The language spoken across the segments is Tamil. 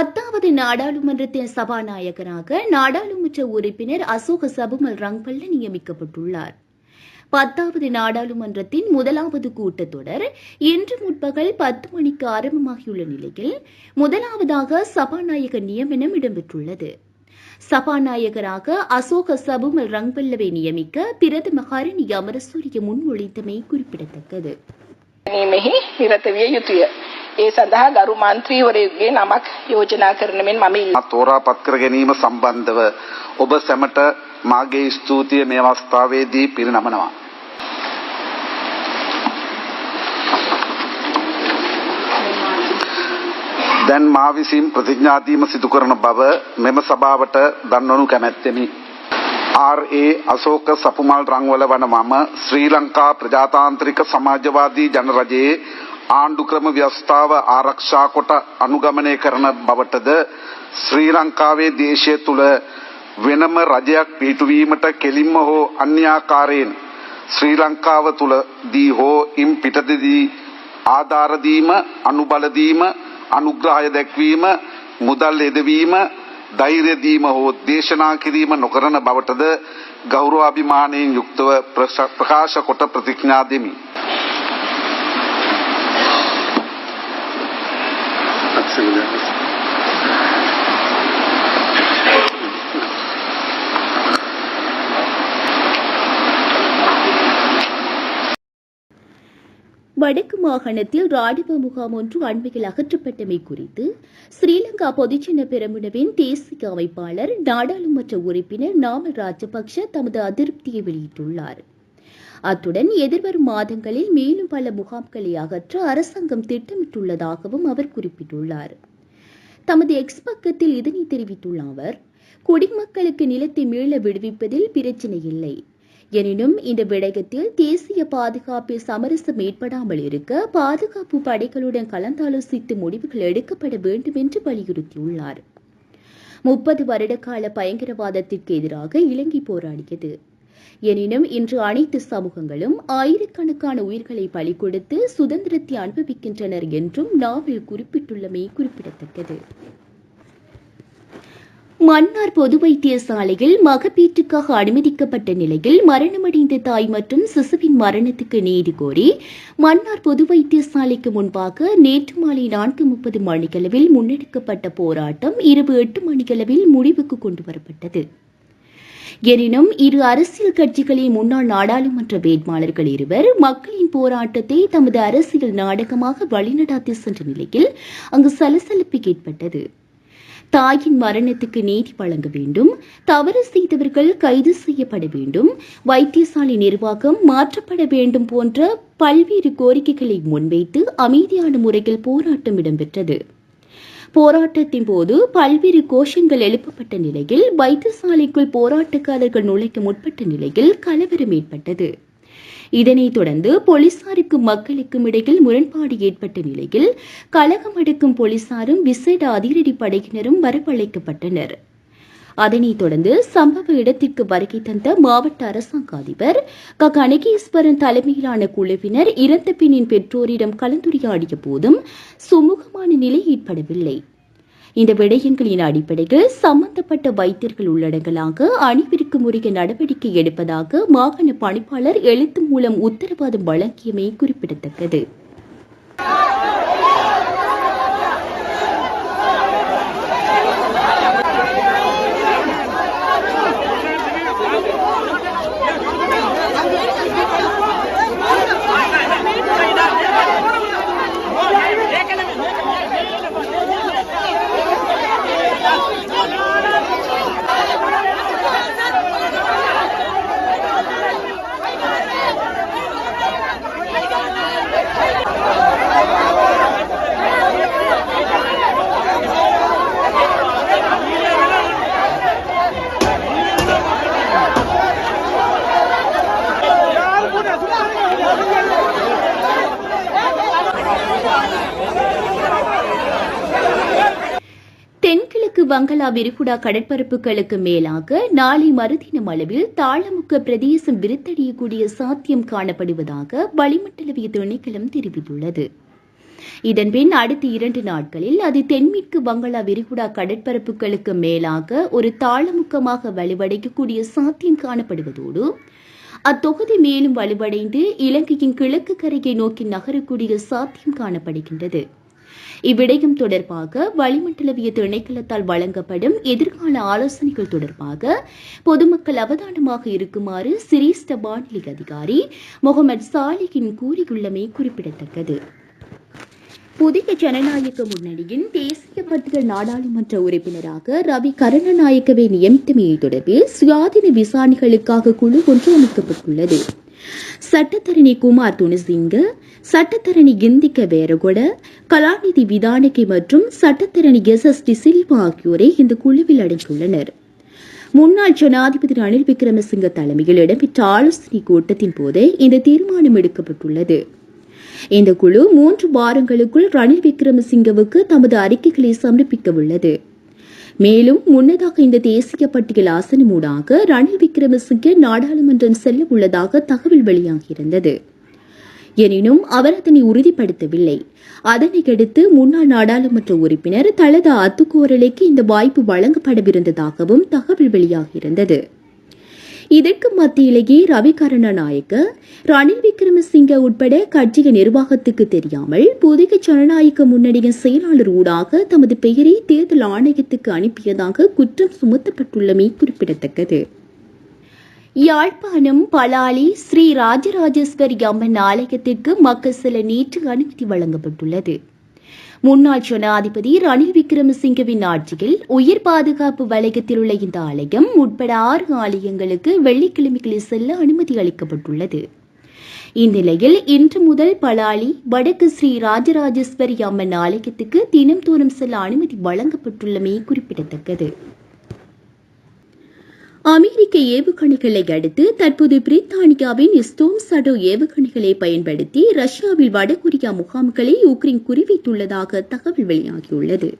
பத்தாவது நாடாளுமன்றத்தின் சபாநாயகராக நாடாளுமன்ற உறுப்பினர் அசோக சபுமல் ரங்பல்ல நியமிக்கப்பட்டுள்ளார். பத்தாவது நாடாளுமன்றத்தின் முதலாவது கூட்டத்தொடர் இன்று முற்பகல் பத்து மணிக்கு ஆரம்பமாகியுள்ள நிலையில் முதலாவதாக சபாநாயகர் நியமனம் இடம்பெற்றுள்ளது. சபாநாயகராக அசோக சபுமல் ரங்பல்லவை நியமிக்க பிரதம ஹரணி அமரசூரிய முன்மொழிந்தமை குறிப்பிடத்தக்கது. ගැනීමෙහි නිරත විය යුතුය. ඒ සඳහා ගරු මන්ත්‍රීවරයෙකුගේ නමක් යෝජනා කරන මෙන් මම ඉල්ලා තෝරා පත් කර ගැනීම සම්බන්ධව ඔබ සැමට මාගේ ස්තුතිය මේ අවස්ථාවේදී පිරිනමනවා. දැන් මා විසින් ප්‍රතිඥාදීම සිදු කරන බව මෙම සභාවට දන්වනු කැමැත්තෙමි. ආර්.ඒ. අශෝක සපුමල් රංවල වන මම ශ්‍රී ලංකා ප්‍රජාතාන්ත්‍රික සමාජවාදී ජනරජයේ ආණ්ඩුක්‍රම ව්‍යවස්ථාව ආරක්ෂා කොට අනුගමනය කරන බවටද ශ්‍රී ලංකාවේ දේශය තුළ වෙනම රජයක් පිහිටුවීමට කෙලින්ම හෝ අන්‍යාකාරයෙන් ශ්‍රී ලංකාව තුළදී හෝ ඉන් පිටතදී ආධාරදීම අනුබලදීම අනුග්‍රහය දැක්වීම මුදල් එදවීම ධෛර්යදීම හෝ දේශනා කිරීම නොකරන බවටද ගෞරවාභිමානයෙන් යුක්තව ප්‍රශ- ප්‍රකාශ කොට ප්‍රතිඥා දෙමි. வடக்கு மாகாணத்தில் ராணுவ முகாம் ஒன்று அண்மையில் அகற்றப்பட்டமை குறித்து ஸ்ரீலங்கா பொதுச்சின்ன பெரமுனவின் தேசிய அமைப்பாளர் நாடாளுமன்ற உறுப்பினர் நாமல் ராஜபக்ஷ தமது அதிருப்தியை வெளியிட்டுள்ளார். அத்துடன் எதிர்வரும் மாதங்களில் மேலும் பல முகாம்களை அகற்ற அரசாங்கம் திட்டமிட்டுள்ளதாகவும் அவர் குறிப்பிட்டுள்ளார். தமது எக்ஸ் பக்கத்தில் இதனை தெரிவித்துள்ள அவர் குடிமக்களுக்கு நிலத்தை மீள விடுவிப்பதில் பிரச்சினை இல்லை. எனினும் இந்த விடயத்தில் தேசிய பாதுகாப்பில் சமரசம் ஏற்படாமல் இருக்க பாதுகாப்பு படைகளுடன் கலந்தாலோசித்து முடிவுகள் எடுக்கப்பட வேண்டும் என்று வலியுறுத்தியுள்ளார். முப்பது வருட கால பயங்கரவாதத்திற்கு எதிராக இலங்கை போராடியது. எனினும் இன்று அனைத்து சமூகங்களும் ஆயிரக்கணக்கான உயிர்களை பலி கொடுத்து சுதந்திரத்தை அனுபவிக்கின்றனர் என்றும் நாவல் குறிப்பிட்டுள்ளமை குறிப்பிடத்தக்கது. மன்னார் பொது வைத்தியசாலையில் மகப்பீட்டுக்காக அனுமதிக்கப்பட்ட நிலையில் மரணமடைந்த தாய் மற்றும் சிசுவின் மரணத்துக்கு நீதி கோரி மன்னார் பொது வைத்தியசாலைக்கு முன்பாக நேற்று மாலை நான்கு முப்பது மணிக்களவில் முன்னெடுக்கப்பட்ட போராட்டம் இரவு எட்டு மணிக்களவில் முடிவுக்கு கொண்டு வரப்பட்டது எனினும் இரு அரசியல் கட்சிகளின் முன்னாள் நாடாளுமன்ற வேட்பாளர்கள் இருவர் மக்களின் போராட்டத்தை தமது அரசியல் நாடகமாக வழிநடாத்தி சென்ற நிலையில் அங்கு சலசலப்பு ஏற்பட்டது. தாயின் மரணத்துக்கு நீதி வழங்க வேண்டும் தவறு செய்தவர்கள் கைது செய்யப்பட வேண்டும் வைத்தியசாலை நிர்வாகம் மாற்றப்பட வேண்டும் போன்ற பல்வேறு கோரிக்கைகளை முன்வைத்து அமைதியான முறையில் போராட்டம் இடம்பெற்றது. போராட்டத்தின் போது பல்வேறு கோஷங்கள் எழுப்பப்பட்ட நிலையில் வைத்தியசாலைக்குள் போராட்டக்காரர்கள் நுழைக்க முற்பட்ட நிலையில் கலவரம் ஏற்பட்டது. இதனைத் தொடர்ந்து போலீசாருக்கும் மக்களுக்கும் இடையில் முரண்பாடு ஏற்பட்ட நிலையில் கலகம் எடுக்கும் போலீசாரும் விசேட அதிரடி படையினரும் வரவழைக்கப்பட்டனர். அதனைத் தொடர்ந்து சம்பவ இடத்திற்கு வருகை தந்த மாவட்ட அரசாங்க அதிபர் க. கனகேஸ்வரன் தலைமையிலான குழுவினர் இறந்த பெண்ணின் பெற்றோரிடம் கலந்துரையாடிய போதும் சுமூகமான நிலை ஏற்படவில்லை. இந்த விடயங்களின் அடிப்படையில் சம்பந்தப்பட்ட வைத்தியர்கள் உள்ளடங்கலாக அணிவிற்கு உரிய நடவடிக்கை எடுப்பதாக மாகாண பணிப்பாளர் எழுத்து மூலம் உத்தரவாதம் வழங்கியமை குறிப்பிடத்தக்கது. பங்களா வங்களா விரிகுடா கடற்பரப்புகளுக்கு மேலாக நாளை மறுதினம் அளவில் தாளமுக்க பிரதேசம் விருத்தடையக்கூடிய சாத்தியம் காணப்படுவதாக வளிமண்டலவிய திணைக்களம் தெரிவித்துள்ளது. இதன்பின் அடுத்த இரண்டு நாட்களில் அது தென்மேற்கு வங்களா விரிகுடா கடற்பரப்புகளுக்கு மேலாக ஒரு தாளமுக்கமாக வலுவடையக்கூடிய சாத்தியம் காணப்படுவதோடு அத்தொகுதி மேலும் வலுவடைந்து இலங்கையின் கிழக்கு கரையை நோக்கி நகரக்கூடிய சாத்தியம் காணப்படுகின்றது. இவ்விடயம் தொடர்பாக வளிமண்டலவிய திணைக்களத்தால் வழங்கப்படும் எதிர்கால ஆலோசனைகள் தொடர்பாக பொதுமக்கள் அவதானமாக இருக்குமாறு சிரேஷ்ட வானிலை அதிகாரி முகமது சாலிகின் கூறியுள்ளமை குறிப்பிடத்தக்கது. புதிய ஜனநாயக முன்னணியின் தேசிய பட்டியல் நாடாளுமன்ற உறுப்பினராக ரவி கருணநாயக்கவை நியமித்தமையை தொடர்பில் சுயாதீன விசாரணைகளுக்காக குழு ஒன்று அமைக்கப்பட்டுள்ளது. சட்டத்தரணி குமார் துணிசிங்க சட்டத்தரணி கிந்திக்க வேரகொட கலாநிதி விதானகி மற்றும் சட்டத்தரணி எஸ். எஸ். டி. சில்வா ஆகியோரை இந்த குழுவில் அடங்கியுள்ளனர் முன்னாள் ஜனாதிபதி ரணில் விக்ரமசிங்க தலைமையில் இடம்பெற்ற ஆலோசனை கூட்டத்தின் போது இந்த தீர்மானம் எடுக்கப்பட்டுள்ளது. இந்த குழு மூன்று வாரங்களுக்குள் ரணில் விக்ரமசிங்கவுக்கு தமது அறிக்கைகளை சமர்ப்பிக்க உள்ளது மேலும் முன்னதாக இந்த தேசிய பட்டியல் ஆசனமூடாக ரணில் விக்ரமசிங்கே நாடாளுமன்றம் செல்ல உள்ளதாக தகவல் வெளியாகியிருந்தது. எனினும் அவர் அதனை உறுதிப்படுத்தவில்லை. அதனை அடுத்து முன்னாள் நாடாளுமன்ற உறுப்பினர் தலதா அத்துக்கோரலைக்கு இந்த வாய்ப்பு வழங்கப்படவிருந்ததாகவும் தகவல் வெளியாகியிருந்தது. இதற்கு மத்தியிலேயே ரவிகரண நாயக்க ரணில் விக்ரமசிங்க உட்பட கட்சியின் நிர்வாகத்துக்கு தெரியாமல் புதிய ஜனநாயக முன்னணியின் செயலாளர் ஊடாக தமது பெயரை தேர்தல் ஆணையத்துக்கு அனுப்பியதாக குற்றம் சுமத்தப்பட்டுள்ளமை குறிப்பிடத்தக்கது. யாழ்ப்பாணம் பலாலி ஸ்ரீ ராஜராஜேஸ்வரி அம்மன் ஆலயத்திற்கு மக்கள் சில நேற்று அனுமதி வழங்கப்பட்டுள்ளது. முன்னாள் ஜனாதிபதி ரணில் விக்ரமசிங்கவின் ஆட்சியில் உயிர் பாதுகாப்பு வலயத்தில் உள்ள இந்த ஆலயம் உட்பட ஆறு ஆலயங்களுக்கு வெள்ளிக்கிழமைகளில் செல்ல அனுமதி அளிக்கப்பட்டுள்ளது. இந்நிலையில் இன்று முதல் பலாலி வடக்கு ஸ்ரீ ராஜராஜேஸ்வரி அம்மன் ஆலயத்துக்கு தினம்தோறும் செல்ல அனுமதி வழங்கப்பட்டுள்ளமை குறிப்பிடத்தக்கது. அமெரிக்க ஏவுகணைகளை அடுத்து தற்போது பிரித்தானியாவின் ஸ்டோம் சடோ ஏவுகணைகளை பயன்படுத்தி ரஷ்யாவில் வடகொரியா முகாம்களை உக்ரைன் குறிவைத்துள்ளதாக தகவல் வெளியாகியுள்ளது.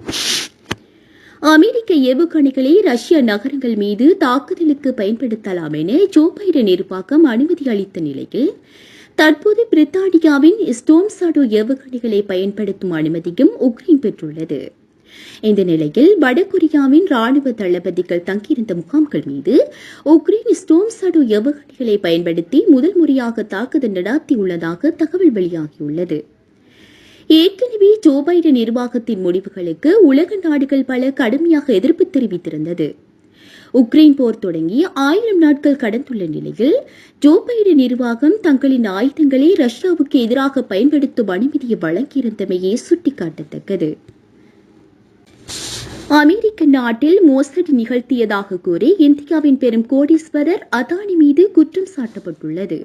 அமெரிக்க ஏவுகணைகளை ரஷ்ய நகரங்கள் மீது தாக்குதலுக்கு பயன்படுத்தலாம் என ஜோ பைடன் நிர்வாகம் அனுமதி அளித்த நிலையில் தற்போது பிரித்தானியாவின் ஸ்டோம் சாடோ ஏவுகணைகளை பயன்படுத்தும் அனுமதியும் உக்ரைன் பெற்றுள்ளது. இந்த நிலையில் வடகொரியாவின் ராணுவ தளபதிகள் தங்கியிருந்த முகாம்கள் மீது உக்ரைன் ஸ்டோம் சாடோ ஏவுகணைகளை பயன்படுத்தி முதல் முறையாக தாக்குதல் நடாத்தியுள்ளதாக தகவல் வெளியாகியுள்ளது. ஏற்கனவே ஜோ பைடன் நிர்வாகத்தின் முடிவுகளுக்கு உலக நாடுகள் பல கடுமையாக எதிர்ப்பு தெரிவித்திருந்தது. உக்ரைன் போர் தொடங்கி ஆயிரம் நாட்கள் கடந்துள்ள நிலையில் ஜோ பைடன் நிர்வாகம் தங்களின் ஆயுதங்களை ரஷ்யாவுக்கு எதிராக பயன்படுத்தும் அனுமதியை வழங்கியிருந்தமையே சுட்டிக்காட்டத்தக்கது. அமெரிக்க நாட்டில் மோசடி நிகழ்த்தியதாக கூறி இந்தியாவின் பெரும் கோடீஸ்வரர் அதானி மீது குற்றம் சாட்டப்பட்டுள்ளது.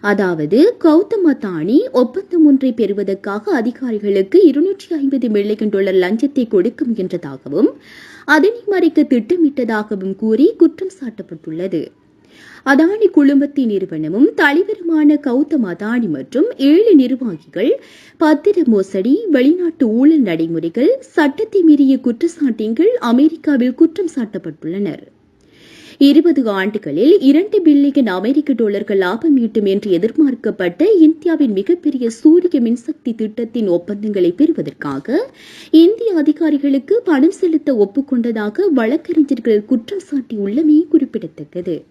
அதாவது கௌதம் அதானி ஒப்பந்தம் ஒன்றை பெறுவதற்காக அதிகாரிகளுக்கு இருநூற்றி ஐம்பது மில்லியன் டாலர் லஞ்சத்தை கொடுக்க முயன்றதாகவும் அதனை மறைக்க திட்டமிட்டதாகவும் கூறி குற்றம் சாட்டப்பட்டுள்ளது. அதானி குழுமத்தின் நிறுவனமும் தலைவருமான கௌதம் அதானி மற்றும் ஏழு நிர்வாகிகள் பத்திர மோசடி வெளிநாட்டு ஊழல் நடைமுறைகள் சட்டத்தை மீறிய குற்றச்சாட்டின் அமெரிக்காவில் குற்றம் சாட்டப்பட்டுள்ளனர். இருபது ஆண்டுகளில் இரண்டு பில்லியன் அமெரிக்க டாலர்கள் லாபம் ஈட்டும் என்று எதிர்பார்க்கப்பட்ட இந்தியாவின் மிகப்பெரிய சூரிய மின்சக்தி திட்டத்தின் ஒப்பந்தங்களை பெறுவதற்காக இந்திய அதிகாரிகளுக்கு பணம் செலுத்த ஒப்புக்கொண்டதாக வழக்கறிஞர்கள் குற்றம் சாட்டியுள்ளமை குறிப்பிடத்தக்கது.